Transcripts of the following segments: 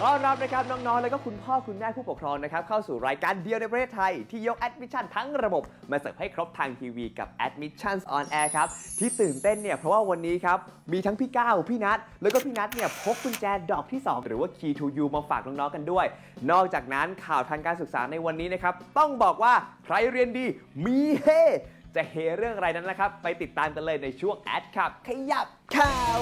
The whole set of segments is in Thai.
ต้อนรับนะครับน้องๆ แล้วก็คุณพ่อคุณแม่ผู้ปกครองนะครับเข้าสู่รายการเดียวในประเทศไทย ที่ยกแอดมิชชั่นทั้งระบบ มาเสิร์ฟให้ครบทางทีวีกับ Admissions on Air ครับ ที่ตื่นเต้นเนี่ย เพราะว่าวันนี้ครับ มีทั้งพี่ก้าวพี่นัทแล้วก็พี่นัทเนี่ยพกกุญแจดอกที่ 2 หรือว่า Key to You มาฝากน้องๆ กันด้วย นอกจากนั้นข่าวทางการศึกษาในวันนี้นะครับต้องบอกว่าใครเรียนดีมีเฮจะเฮเรื่องอะไรนั้นนะครับไปติดตามกันเลยในช่วงแอดครับขยับข่าว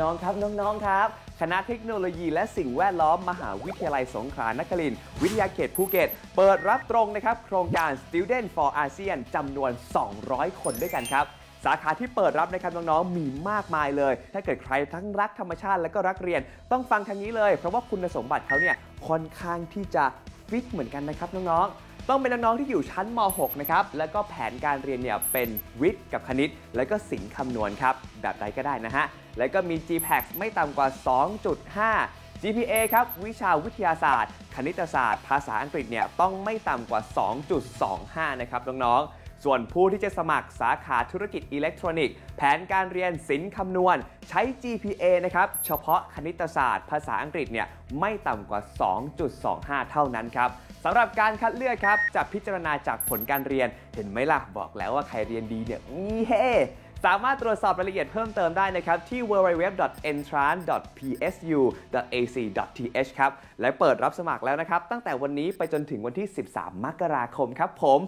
น้องๆครับน้องๆครับ คณะเทคโนโลยีและสิ่งแวดล้อมมหาวิทยาลัยสงขลานครินทร์วิทยาเขตภูเก็ต เปิดรับตรงนะครับ โครงการ Student for ASEAN จำนวน 200 คนด้วยกันครับสาขาที่เปิดรับนะครับน้องๆมีมากมายเลย ถ้าเกิดใครทั้งรักธรรมชาติและก็รักเรียน ต้องฟังทางนี้เลย เพราะว่าคุณสมบัติเขาเนี่ยค่อนข้างที่จะฟิตเหมือนกันนะครับน้องๆ ต้องเป็นน้องๆที่อยู่ชั้นม .6 นะครับ แล้วก็แผนการเรียนเนี่ยเป็นวิทย์กับคณิต แล้วก็ศิลป์คำนวณครับ แบบใดก็ได้นะฮะ แล้วก็มี GPAX ไม่ต่ำกว่า 2.5 GPA ครับ วิชาวิทยาศาสตร์ คณิตศาสตร์ ภาษาอังกฤษเนี่ยต้องไม่ต่ำกว่า 2.25 นะครับน้องๆ ส่วนผู้ที่จะสมัครสาขาธุรกิจอิเล็กทรอนิกส์ แผนการเรียนศิลป์คำนวณ ใช้ GPA นะครับเฉพาะคณิตศาสตร์ ภาษาอังกฤษเนี่ยไม่ต่ำกว่า 2.25 เท่านั้นครับ สำหรับการคัดเลือกครับจะพิจารณาจากผลการเรียน เห็นไหมล่ะบอกแล้วว่าใครเรียนดีเนี่ยมีเฮสามารถตรวจสอบรายละเอียดเพิ่มเติมได้นะครับที่ www.entrance.psu.ac.th ครับ และเปิดรับสมัครแล้วนะครับ ตั้งแต่วันนี้ไปจนถึงวันที่ 13 มกราคมครับผม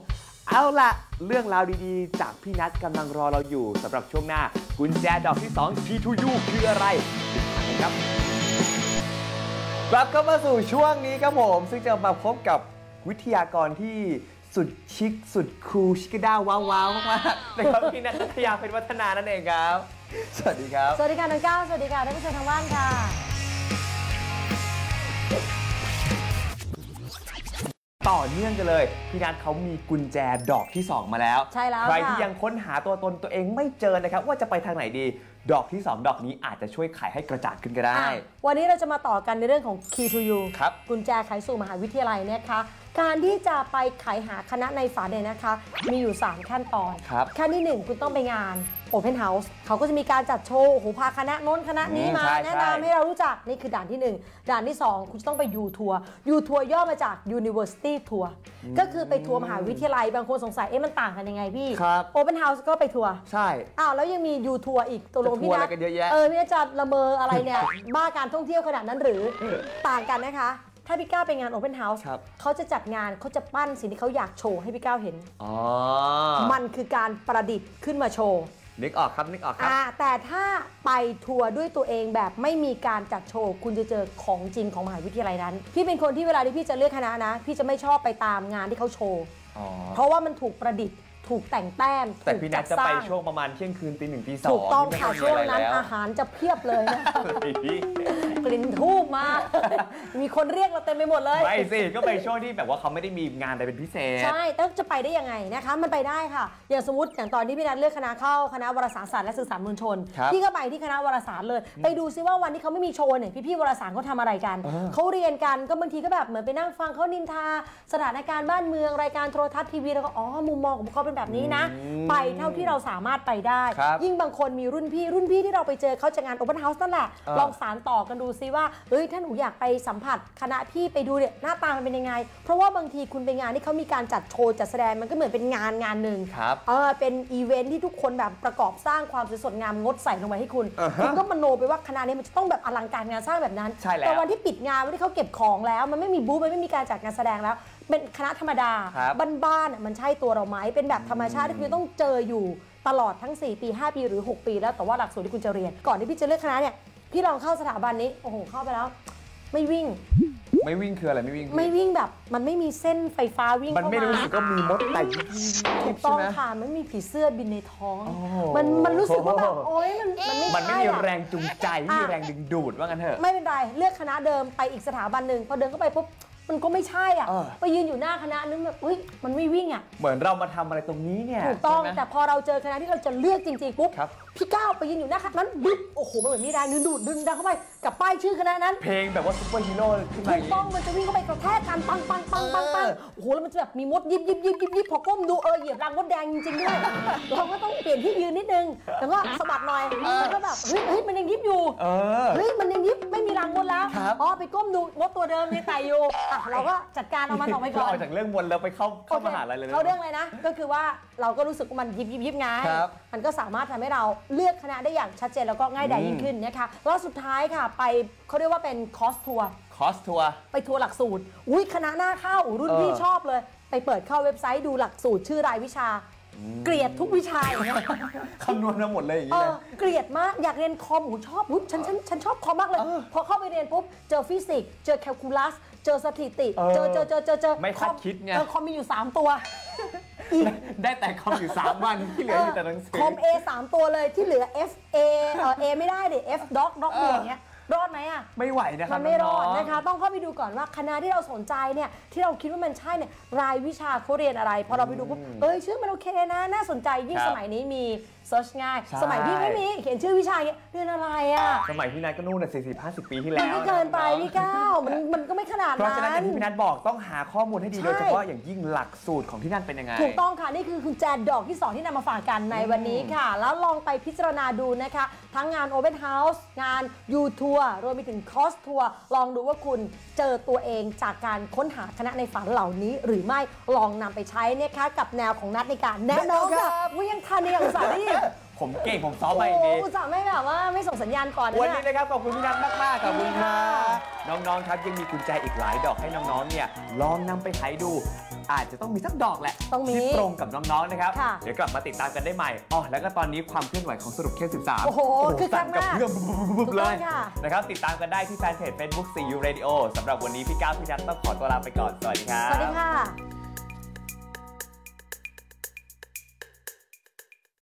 เอาล่ะเรื่องราวดีๆ จากพี่นัทกำลังรอเราอยู่สำหรับช่วงหน้า กุญแจดอกที่2 T2U คืออะไรติดตามกันครับ กลับเข้ามาสู่ช่วงนี้ครับผม ซึ่งจะมาพบกับวิทยากรที่สุดชิคสุดคูลชิคด้าว้าวว้าวมากๆนะครับพี่นัทนัทยาเป็นวัฒนานั่นเองครับ สวัสดีครับ สวัสดีค่ะน้องก้าวสวัสดีค่ะท่านผู้ชมทางบ้านค่ะ ต่อเนื่องกันเลย พี่นัทเขามีกุญแจดอกที่ 2 มาแล้ว ใช่แล้วใครค่ะที่ยังค้นหาตัวตนตัวเองไม่เจอนะครับ ว่าจะไปทางไหนดี ดอกที่ 2 ดอกนี้อาจจะช่วยไขให้กระจ่างขึ้นก็ได้อะวันนี้เราจะมาต่อกันในเรื่องของ Key to You ครับกุญแจไขสู่มหาวิทยาลัยนะคะ การที่จะไปไขหาคณะในฝันเนี่ยนะคะ มีอยู่ 3 ขั้นตอนครับขั้นที่ 1 คุณต้องไปงาน Open House เขาก็จะมีการจัดโชว์โอ้โหพาคณะโน้นคณะนี้อืมมาใช่แนะใช่ นำให้เรารู้จักนี่คือด่านที่ 1 ด่านที่ 2 คุณจะต้องไป U Tour U Tour ย่อมาจาก University Tour ก็คือไปทัวร์มหาวิทยาลัยบางคนสงสัยเอ๊ะมันต่างกันยังไงพี่ครับ Open House ก็ไปทัวร์ ใช่ อ้าวแล้วยังมียูทัวร์อีกตกลงจะทัพี่วร์นัอะไรกันเยอะแยะ เออพี่นัทจะละเมออะไรเนี่ย บ้าการท่องเที่ยวขนาดนั้นหรือ ต่างกันนะคะ ถ้าพี่ก้าวไปงาน Open House ครับ เขาจะจัดงานเขาจะปั้นสิ่งที่เขาอยากโชว์ให้พี่ก้าวเห็น อ๋อมันคือการประดิษฐ์ขึ้นมาโชว์นึกออกครับนึกออกครับอ่าแต่ถ้าไปทัวร์ด้วยตัวเองแบบไม่มีการจัดโชว์คุณจะเจอของจริงของมหาวิทยาลัยนั้น พี่เป็นคนที่เวลาที่พี่จะเลือกคณะนะ พี่จะไม่ชอบไปตามงานที่เขาโชว์อ๋อเพราะว่ามันถูกประดิษฐ์ถูกแต่งแต้มแต่ถูกพี่นัจัทดจะสไปร้างช่วงประมาณเที่ยงคืนตีหนึ่งตีสองถูกต้องค่ะที่ช่วงไม่นั้นมีะไรอาแล้วหารจะเพียบเลยนะพี่ กลิ่นทูบมา มีคนเรียกเราเต็มไปหมดเลย ไม่สิ ก็ไปช่วงที่แบบว่าเขาไม่ได้มีงานอะไรเป็นพิเศษ ใช่แล้วจะไปได้ยังไงนะคะ มันไปได้ค่ะ อย่างสมมติอย่างตอนที่พี่นัทเลือกคณะเข้าคณะวารสารศาสตร์และสื่อสารมวลชนครับพี่ก็ไปที่คณะวารสารเลย ไปดูซิว่าวันที่เขาไม่มีโชว์เนี่ยพี่ๆวารสารเขาทำอะไรกัน เขาเรียนกันก็บางทีก็แบบเหมือนไปนั่งฟังเขานินทา สถานการณ์บ้านเมืองรายการโทรทัศน์ทีวีแล้วก็อ๋อมุมมองของเขาเป็นแบบนี้นะ ไปเท่าที่เราสามารถไปได้ครับยิ่งบางคนมีรุ่นพี่รุ่นพี่ที่เราไปเจอเขาจะงานโอเ n นเฮาส์นั่นแหละอ่าลองสารต่อกันดูซิว่าเอ้ยถ้าหนูอยากไปสัมผัสคณะพี่ไปดูเนี่ยหน้าตามันเป็นยังไง เพราะว่าบางทีคุณไปงานที่เขามีการจัดโชว์จัดแสดงมันก็เหมือนเป็นงานงานหนึ่งครับเออเป็นอีเวนท์ที่ทุกคนแบบประกอบสร้างความสวยสดงามงดใส่ลงไปให้คุณอ่าฮะคุณก็มโนไปว่าคณะนี้มันจะต้องแบบอลังการงานสร้างแบบนั้นใช่แล้วแต่วันที่ปิดงานวันที่เขาเก็บของแล้ว มันไม่มีบูธมันไม่มีการจัดงานแสดงแล้วเป็นคณะธรรมดาครับบ้านๆอะมันใช่ตัวเราไหมเป็นแบบธรรมชาติที่คุณต้องเจออยู่ตลอดทั้ง 4 ปี 5 ปีหรือ 6 ปี แล้วแต่ว่าหลักสูตรที่คุณจะเรียน ก่อนที่พี่จะเลือกคณะเนี่ย พี่ลองเข้าสถาบันนี้ โอ้โห เข้าไปแล้ว ไม่วิ่ง ไม่วิ่งคืออะไรไม่วิ่งไม่วิ่งแบบ มันไม่มีเส้นไฟฟ้าวิ่งมันเข้าไม่มารู้สึกก็มีมดแต่ยิบถูกใช่ต้องไหม ค่ะไม่มีผีเสื้อบินในท้อง โอ้มันมันรู้สึกว่าแบบโอ๊ยมันมันไม่มันไม่ใช่มีอะ แรงจูงใจไม่มีอะ แรงดึงดูดว่างั้นเถอะ ไม่เป็นไร เลือกคณะเดิมไปอีกสถาบันหนึ่งพอเดินเข้าไปปุ๊บ มันก็ไม่ใช่อะ เออ ไปยืนอยู่หน้าคณะนึกแบบอุ้ยมันไม่วิ่งอะ เหมือนเรามาทำอะไรตรงนี้เนี่ยถูกต้องใช่ไหม แต่พอเราเจอคณะที่เราจะเลือกจริงๆปุ๊บครับ พี่ก้าวไปยืนอยู่หน้าคณะนั้นบึ๊บโอ้โหมันเหมือนมีแรงดึงดูดดึงดันเข้าไปกับป้ายชื่อคณะนั้นเพลงแบบว่าซุปเปอร์ฮีโร่ขึ้นมาถูอกย่างต้อนี้งมันจะวิ่งเข้าไปกระแทกกันปังปังปังปังปังเออ โอ้โหแล้วมันจะแบบมีมดยิบยิบยิบยิบยิบพอก้มดูเออเหยียบรังมดแดงจริงๆด้วยเราก็ต้องเปลี่ยนที่ยืนนิดนึงแล้วก็สะบัดหน่อยแล้วก็แบบเฮ้ยเฮ้ยมันยังยิบอยู่ เออ เฮ้ยมันยังยิบ ไม่มีรังมดแล้ว ครับอ๋อ ไปก้มดูมดตัวเดิมยังไต่อยู่อะเราก็จัดการเอามันออกไปก่เราอนออกจากเรื่องมนต์แล้วไปเข้าเข้าโอคมหาลัยเลยนะ เขาเรื่องอะไรนะ ก็คือว่าเราก็รู้สึกว่ามันยิบยิบยิบไงครับมันก็สามารถทำให้เราเลือกคณะได้อย่างชัดเจนแล้วก็ง่ายดายอืม ยิ่งขึ้นนะคะแล้วสุดท้ายค่ะไปเขาเรียกว่าเป็นคอร์สทัวร์ คอสทัวร์ ไปทัวร์หลักสูตร อุ้ยคณะหน้าเข้ารุ่นเออพี่ชอบเลย ไปเปิดเข้าเว็บไซต์ดูหลักสูตรชื่อรายวิชา เกลียดทุกวิชาอย่างเงี้ยคำนวณมาหมดเลยอย่างเอนี้อเลยเกลียดมากอยากเรียนคอมหูชอบอุ๊ยฉันฉันฉันชอบคอมมากเลยเออพอเข้าไปเรียนปุ๊บเจอฟิสิกส์เจอแคลคูลัส เจอสถิติเออเจอเจอเจอเจอเจอไม่คาดคิดไงเออคอมมีอยู่ 3 ตัวอีกได้แต่คอมอยู่ 3 วันที่เหลืออยู่แต่หนังสือคอม A 3 ตัวเลยที่เหลือ F A เออ A ไม่ได้เดี๋ย F doc doc เอออย่างเงี้ยรอดไหม อะ ไม่ไหวนะครัมับนไม่รอดงๆนะคะ ต้องเข้าไปดูก่อนว่าคณะที่เราสนใจเนี่ยที่เราคิดว่ามันใช่เนี่ยรายวิชาเขาเรียนอะไร พอเราไปดูปุ๊บเอ้ยชื่อมันโอเคนะ น่าสนใจยิ่งครับสมัยนี้มีเซิร์ชง่ายใช่สมัยพี่ไม่มีเขียนชื่อวิชาอย่างเงี้ยเรียนอะไรอะสมัยพี่นัทก็นู่นน่ะ40 50ปีที่แล้มันวก็เกินไปองๆพี่ก้าวมันมันก็ไม่ขนาดเพราะฉะนั้นนั้อนย่างที่พี่นัทบอกต้องหาข้อมูลให้ดีใช่โดยเฉพาะอย่างยิ่งหลักสูตรของที่นั่นเป็นยังไงถูกต้องค่ะนี่คือคุณแจนดอกที่ 2 ที่นำมาฝากกันในวันนี้ค่ะ แล้วลองไปพิจารณาดูนะคะ ทั้งงาน Open House งาน U Tour รวมไปถึง Cross Tour ลองดูว่าคุณเจอตัวเองจากการค้นหาคณะในฝันเหล่านี้ หรือไม่ลองนำไปใช้นะคะกับแนวของนัดในการแนะนำครัค่ะบว่ายังทันเนี่ยอุตส่าห์นี่ผมเก่งผมซ้อมโอ้มาโหอย่างดีอุตส่าห์ไม่แบบว่าไม่ส่งสัญญาณก่อนนะวันเนี่นี้ยนะครับขอบคุณพี่นัทมากมากๆขอบคุณคค่ะรับน้องๆครับยังมีกุญแจอีกหลายดอกให้น้องๆเนี่ยลองนำไปไขดู อาจจะต้องมีสักดอกแหละต้องมีที่ตรงกับน้องๆนะครับ ค่ะ เดี๋ยวกลับมาติดตามกันได้ใหม่อ๋อแล้วก็ตอนนี้ความเคลื่อนไหวของสรุปเคส13 โอ้โหคึกคัสั่กนกับมาก เพื่อนบุบๆๆๆเลยถูกต้องค่ะ นะครับติดตามกันได้ที่แฟนเพจ Facebook CU Radio สำหรับวันนี้พี่ก้าวพี่นัทต้องขอตัวลาไปก่อน สวัสดีครับสวัสดีค่ะ